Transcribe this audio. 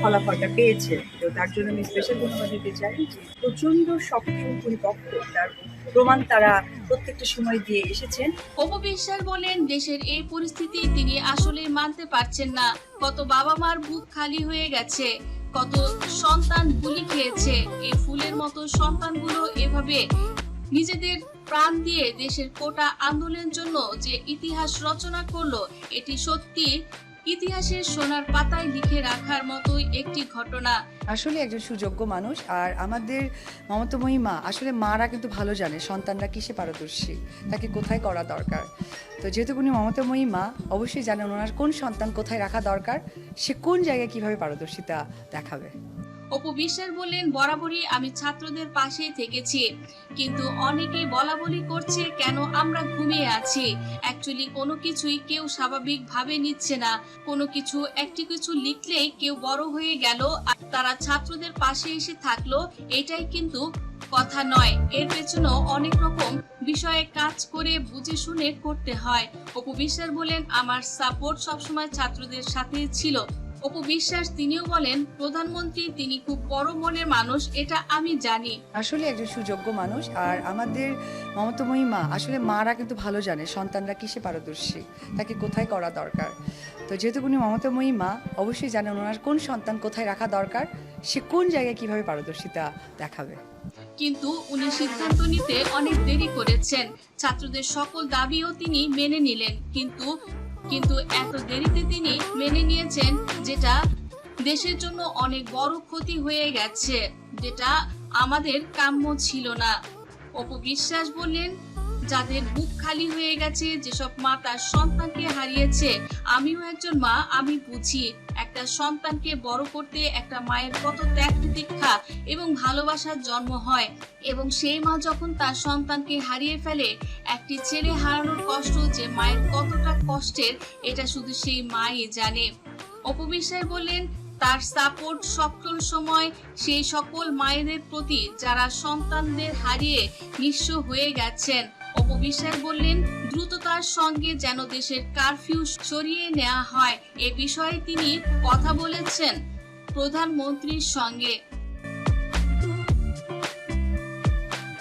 ফলাফলটা পেয়েছে। তো তার জন্য আমি স্পেশাল ধন্যবাদ দিতে চাই যে প্রচণ্ড শক্ত পরিপক্ক তার প্রমাণ তারা প্রত্যেকটা সময় দিয়ে এসেছেন। অপু বিশ্বাস বলেন, দেশের এই পরিস্থিতি তিনি আসলে মানতে পারছেন না। কত বাবা মার বুক খালি হয়ে গেছে, কত সন্তান গুলি খেয়েছে। এই ফুলের মতো সন্তানগুলো এভাবে নিজেদের প্রাণ দিয়ে দেশের কোটা আন্দোলনের জন্য যে ইতিহাস রচনা করল, এটি সত্যি ইতিহাসের সোনার পাতায় লিখে রাখার মতোই একটি ঘটনা। আসলে একজন সুযোগ্য মানুষ আর আমাদের মমতাময়ী মা আসলে মারা কিন্তু ভালো জানে, সন্তানরা কিসে পারদর্শী, তাকে কোথায় করা দরকার? তো যেহেতু উনি মমতাময়ী মা অবশ্যই জানেন ওনার কোন সন্তান কোথায় রাখা দরকার, সে কোন জায়গায় কীভাবে পারদর্শিতা দেখাবে। অপু বিশ্বাস বললেন, বরাবরই আমি ছাত্রদের পাশেই থেকেছি। কিন্তু অনেকেই বলা বলি করছে, কেন আমরা ঘুমিয়ে আছি? অ্যাকচুয়ালি কোনো কিছুই কেউ স্বাভাবিক ভাবে নিচ্ছে না। কোনো কিছু, একটি কিছু লিখলেই কেউ বড় হয়ে গেল আর তারা ছাত্রদের পাশে এসে থাকল, এটাই কিন্তু কথা নয়। এর পেছনেও অনেক রকম বিষয়ে কাজ করে বুঝে শুনে করতে হয়। অপু বিশ্বাস বলেন আমার সাপোর্ট সবসময় ছাত্রদের সাথে ছিল। অপু বিশ্বাস তিনিও বলেন প্রধানমন্ত্রী তিনি খুব বড় মনের মানুষ এটা আমি জানি। আসলে একজন সুযোগ্য মানুষ আর আমাদের মমতাময়ী মা আসলে মারা কিন্তু ভালো জানে সন্তানরা কিসে পারদর্শী তাকে কোথায় করা দরকার? তো যেহেতু উনি মমতাময়ী মা অবশ্যই জানেন ওনার কোন সন্তান কোথায় রাখা দরকার সে কোন জায়গায় কীভাবে পারদর্শিতা দেখাবে। কিন্তু উনি সিদ্ধান্ত নিতে অনেক দেরি করেছেন। ছাত্রদের সকল দাবিও তিনি মেনে নিলেন কিন্তু কিন্তু এত দেরিতে তিনি মেনে নিয়েছেন, যেটা দেশের জন্য অনেক বড় ক্ষতি হয়ে গেছে, যেটা আমাদের কাম্য ছিল না। অপবিশ্বাস বললেন যাদের বুক খালি হয়ে গেছে, যেসব মা তার সন্তানকে হারিয়েছে, আমিও একজন মা, আমি বুঝি। একটা সন্তানকে বড় করতে একটা মায়ের কত ত্যাগ প্রতীক্ষা এবং ভালোবাসার জন্ম হয় এবং সেই মা যখন তার সন্তানকে হারিয়ে ফেলে, একটি ছেলে হারানোর কষ্ট যে মায়ের কতটা কষ্টের, এটা শুধু সেই মাই জানে। অপবিশ্বাস বললেন, তার সাপোর্ট সকল সময়, সেই সকল মায়েদের প্রতি যারা সন্তানদের হারিয়ে নিঃস্ব হয়ে গেছেন অপবিশ্বাস বললেন, দ্রুততার সঙ্গে যেন দেশের কারফিউ সরিয়ে নেওয়া হয়। এ বিষয়ে তিনি কথা বলেছেন প্রধানমন্ত্রীর সঙ্গে।